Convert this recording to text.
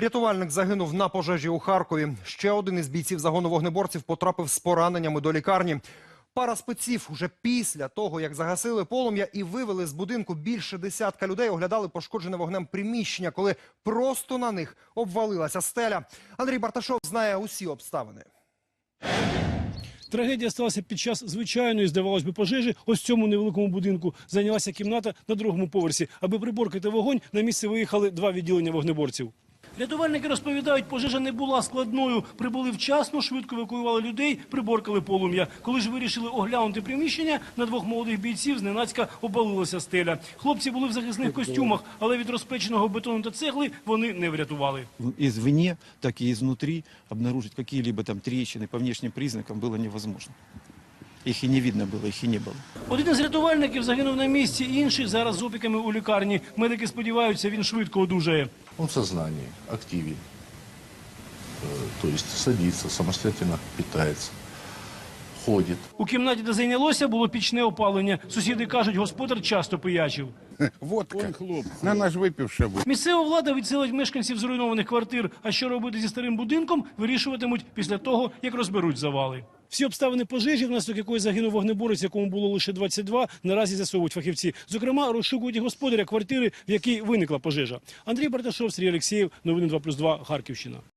Рятувальник загинув на пожежі у Харкові. Ще один із бійців загону вогнеборців потрапив з пораненнями до лікарні. Пара спеців уже після того, як загасили полум'я і вивели з будинку більше десятка людей, оглядали пошкоджене вогнем приміщення, коли просто на них обвалилася стеля. Андрій Барташов знає усі обставини. Трагедія сталася під час звичайної, здавалось би, пожежі. Ось цьому невеликому будинку зайнялася кімната на другому поверсі. Аби приборкати вогонь, на місце виїхали два відділення вогнеборців. Рятувальники розповідають, пожежа не була складною. Прибули вчасно, швидко евакуювали людей, приборкали полум'я. Коли ж вирішили оглянути приміщення, на двох молодих бійців зненацька обвалилася стеля. Хлопці були в захисних костюмах, але від розпеченого бетону та цегли вони не врятували. извне, так и изнутри обнаружить какие-либо там трещины по внешним признакам было невозможно. Их и не видно было, их и не было. Один із рятувальників загинув на місці, інший зараз з опіками у лікарні. Медики сподіваються, він швидко одужає. Он в сознании, активен. Э, То есть садится, самостоятельно питается, ходит. У кімнаті, де зайнялося, було пічне опалення. Сусіди кажуть, господар часто пиячив. Водка. На наш був. Місцева влада відселить мешканців зруйнованих квартир. А що робити зі старим будинком, вирішуватимуть після того, як розберуть завали. Всі обставини пожежі, внаслідок якої загинув вогнеборець, якому було лише 22, наразі з'ясовують фахівці. Зокрема, розшукують господаря квартири, в якій виникла пожежа. Андрій Барташов, Сергій Олексєєв, новини 2+,2, Харківщина.